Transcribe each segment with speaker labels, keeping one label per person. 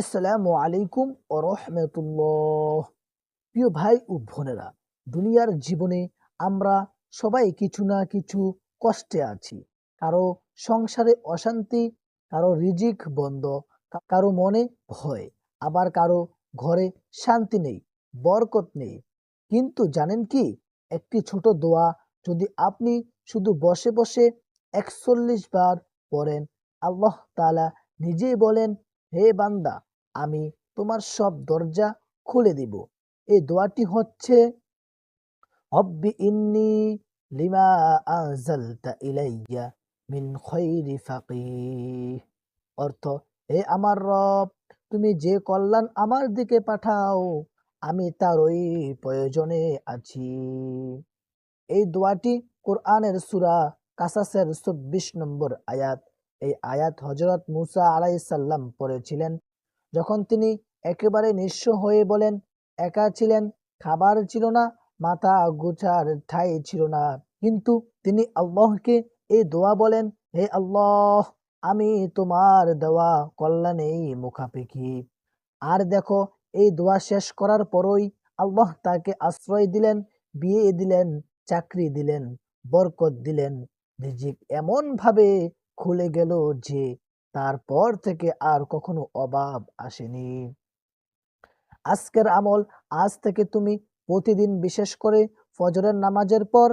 Speaker 1: আসসালামু আলাইকুম ও রহমতুল্লাহ প্রিয় ভাই ও বোনেরা, দুনিয়ার জীবনে আমরা সবাই কিছু না কিছু কষ্টে আছি। কারও সংসারে অশান্তি, কারও রিজিক বন্ধ কারও মনে ভয়, আবার কারও ঘরে শান্তি নেই, বরকত নেই। কিন্তু জানেন কি, একটি ছোট দোয়া যদি আপনি শুধু বসে বসে একচল্লিশ বার পড়েন, আল্লাহ তালা নিজেই বলেন, হে বান্দা আমি তোমার সব দরজা খুলে দিব। এই দোয়াটি হচ্ছে রব্বি ইন্নি লিমা ইলাইয়া মিন খৈরি ফাকিহ। অর্থ হে আমার রব, তুমি যে কল্যাণ আমার দিকে পাঠাও, আমি তার ওই প্রয়োজনে আছি। এই দোয়াটি কোরআনের সুরা কাসাসের চব্বিশ নম্বর আয়াত। এই আয়াত হজরত মুসা আলাইসাল্লাম পড়েছিলেন। যখন তিনি একেবারে নিঃস্ব হয়ে বলেন, একা ছিলেন, খাবার ছিল না, মাথা গুছার ঠাই ছিল না। কিন্তু তিনি আল্লাহকে এই দোয়া বলেন, হে আল্লাহ, আমি তোমার দেওয়া কল্যাণেই মুখাপেক্ষি। আর দেখো, এই দোয়া শেষ করার পরই আল্লাহ তাকে আশ্রয় দিলেন, বিয়ে দিলেন, চাকরি দিলেন, বরকত দিলেন। রিজিক এমন ভাবে খুলে গেল যে তারপর থেকে আর কখনো অভাব আসেনি। আজকের আমল, আজ থেকে তুমি প্রতিদিন বিশেষ করে ফজরের নামাজের পর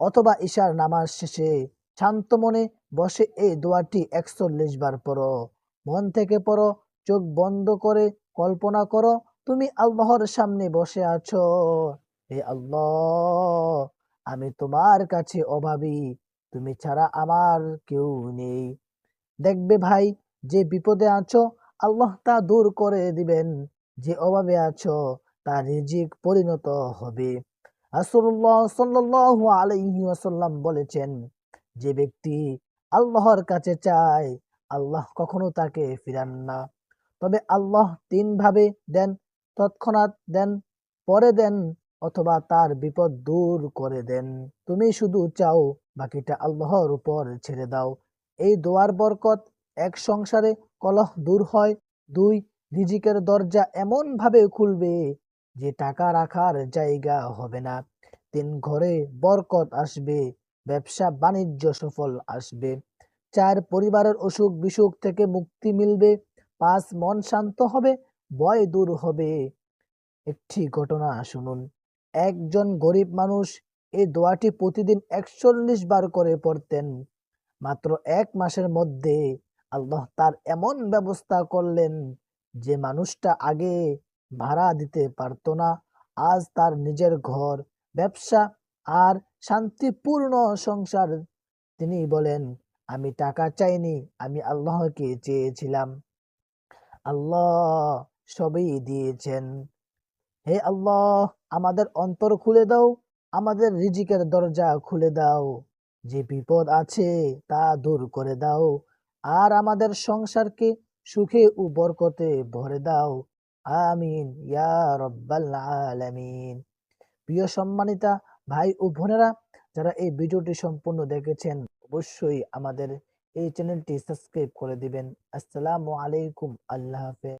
Speaker 1: অথবা ঈশার নামাজ শেষে শান্ত মনে বসে এই দোয়াটি একচল্লিশ বার পড়ো। মন থেকে পড়ো, চোখ বন্ধ করে কল্পনা করো, তুমি আল্লাহর সামনে বসে আছো। হে আল্লাহ, আমি তোমার কাছে অভাবী, তুমি ছাড়া আমার কেউ নেই। দেখবে ভাই, যে বিপদে আছো, আল্লাহ তা দূর করে দিবেন। যে অভাবে আছো তার রিজিক পরিণত হবে। রাসূলুল্লাহ সাল্লাল্লাহু আলাইহি ওয়াসাল্লাম বলেছেন, যে ব্যক্তি আল্লাহর কাছে চায়, আল্লাহ কখনো তাকে ফিরান না। তবে আল্লাহ তিন ভাবে দেন, তৎক্ষণাৎ দেন, পরে দেন, অথবা তার বিপদ দূর করে দেন। তুমি শুধু চাও, বাকিটা আল্লাহর উপর ছেড়ে দাও। এই দোয়ার বরকত এক সংসারে কলহ দূর হয়, দুই রিজিকের দরজা এমন ভাবে খুলবে যে টাকা রাখার জায়গা হবে না। তিন ঘরে বরকত আসবে, ব্যবসা বাণিজ্য সফল আসবে। চার পরিবারের অসুখ বিসুখ থেকে মুক্তি মিলবে, পাঁচ মন শান্ত হবে ভয় দূর হবে। একটি ঘটনা শুনুন, একজন গরিব মানুষ এই দোয়াটি প্রতিদিন একচল্লিশ বার করে পড়তেন। মাত্র এক মাসের মধ্যে আল্লাহ তার এমন ব্যবস্থা করলেন যে মানুষটা আগে ভাড়া দিতে পারতো না, আজ তার নিজের ঘর, ব্যবসা আর শান্তিপূর্ণ সংসার। তিনি বলেন, আমি টাকা চাইনি, আমি আল্লাহকে চেয়েছিলাম। আল্লাহ সবই দিয়েছেন। হে আল্লাহ, আমাদের অন্তর খুলে দাও, আমাদের রিজিকের দরজা খুলে দাও। যে বিপদ আছে তা দূর করে দাও। আর আমাদের সংসারকে সুখে ও বরকতে ভরে দাও। আমিন, ইয়া রব্বাল আলামিন। প্রিয় সম্মানিতা, ভাই ও বোনেরা, যারা এই ভিডিওটি সম্পূর্ণ দেখেছেন, অবশ্যই আমাদের এই চ্যানেলটি সাবস্ক্রাইব করে দিবেন। আসসালামু আলাইকুম, আল্লাহ হাফেজ।